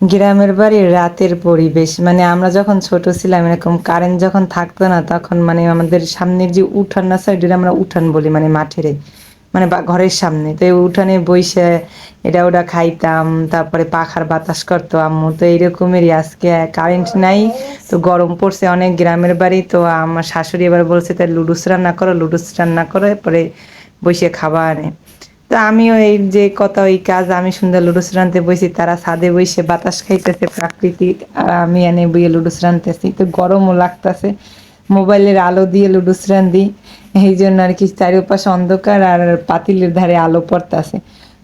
গ্রামের বাড়ির রাতের পরিবেশ। মানে আমরা যখন ছোট ছিলাম, এরকম কারেন্ট যখন থাকতো না, তখন মানে আমাদের সামনের যে উঠান না সাইড আমরা উঠান বলি মানে মাঠেরে মানে ঘরের সামনে। তো উঠানে বইসে এটা ওটা খাইতাম, তারপরে পাখার বাতাস করতো আম্মু। তো এইরকমেরই আজকে কারেন্ট নাই, তো গরম পড়ছে অনেক গ্রামের বাড়ি। তো আমার শাশুড়ি এবার বলছে তাই লুডুস রান্না করো, লুডুস রান্না করো পরে বসে খাবার আনে তো আমিও এই যে কত ওই কাজ আমি সুন্দর লুডো রানতে বসি তারা ছাদে বসে বাতাস খাইতেছে প্রাকৃতিক আর আমি এনে বইয়ে লুডো রানতেছি তো গরমও লাগতেছে, মোবাইলের আলো দিয়ে লুডুস দিই এই জন্য আর কি চারিপাশে অন্ধকার আর পাতিলের ধারে আলো পড়তাছে।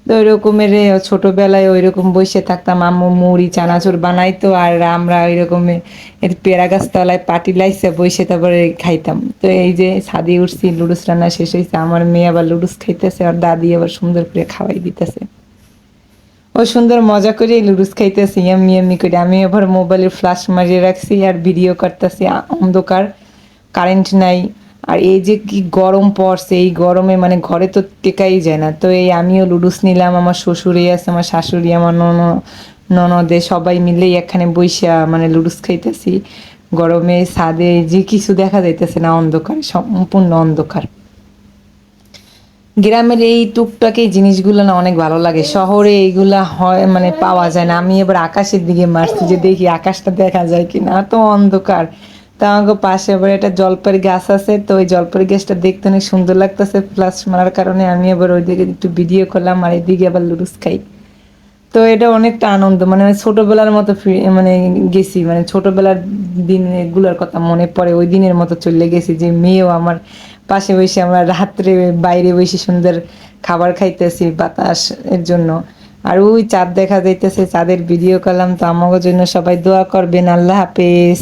তো ওই রকমের এ ছোটবেলায় ওই রকম বসে থাকতাম, আম্মু মুড়ি, চানাচুর বানাইতো আর আমরা ওই রকমের পেয়ারা গাছ তলায় পাটি লাইসে বসে তারপরে খাইতাম। তো এই যে ছাদি উঠছি, লুডুস রান্না শেষ হয়েছে আমার মেয়ে আবার লুডুস খাইতেছে, আর দাদি আবার সুন্দর করে খাওয়াই দিতেছে। ও সুন্দর মজা করে লুডুস খাইতেছি এমনি এমনি করে। আমি আবার মোবাইলের ফ্ল্যাশ মারিয়ে রাখছি আর ভিডিও করতেছি অন্ধকার, কারেন্ট নাই। আর এই যে কি গরম পড়ছে, এই গরমে মানে ঘরে তো টেকাই যায় না। তো এই আমিও লুডুস নিলাম, আমার শ্বশুরে আছে, আমার শাশুড়ি, আমার নন, ননদে সবাই মিলেই এখানে বইসা মানে লুডুস খাইতেছি। গরমে ছাদে যে কিছু দেখা যাইতেছে না, অন্ধকার, সম্পূর্ণ অন্ধকার। গ্রামের এই টুকটাক জিনিসগুলো না অনেক ভালো লাগে। শহরে এইগুলা হয় মানে পাওয়া যায় না। আমি এবার আকাশের দিকে মারছি যে দেখি আকাশটা দেখা যায় কি না তো অন্ধকার। তা আমাকে পাশে আবার একটা জলপাই গাছ আছে, তো ওই জলপাই গাছটা দেখতে অনেক সুন্দর লাগতেছে। প্লাস মারার কারণে আমি আবার ওই দিকে একটু ভিডিও করলাম, আর এদিকে আবার লুডুস খাই। তো এটা অনেকটা আনন্দ মানে ছোটবেলার মতো মানে গেছি মানে ছোটবেলার দিনগুলোর কথা মনে পড়ে, ওই দিনের মতো চলে গেছি যে মেয়েও আমার পাশে বসে আমরা রাত্রে বাইরে বসে সুন্দর খাবার খাইতেছি বাতাস এর জন্য। আর ওই চাঁদ দেখা যাইতেছে, চাঁদের ভিডিও করলাম, তো আমাদের জন্য সবাই দোয়া করবেন, আল্লাহ হাফেজ।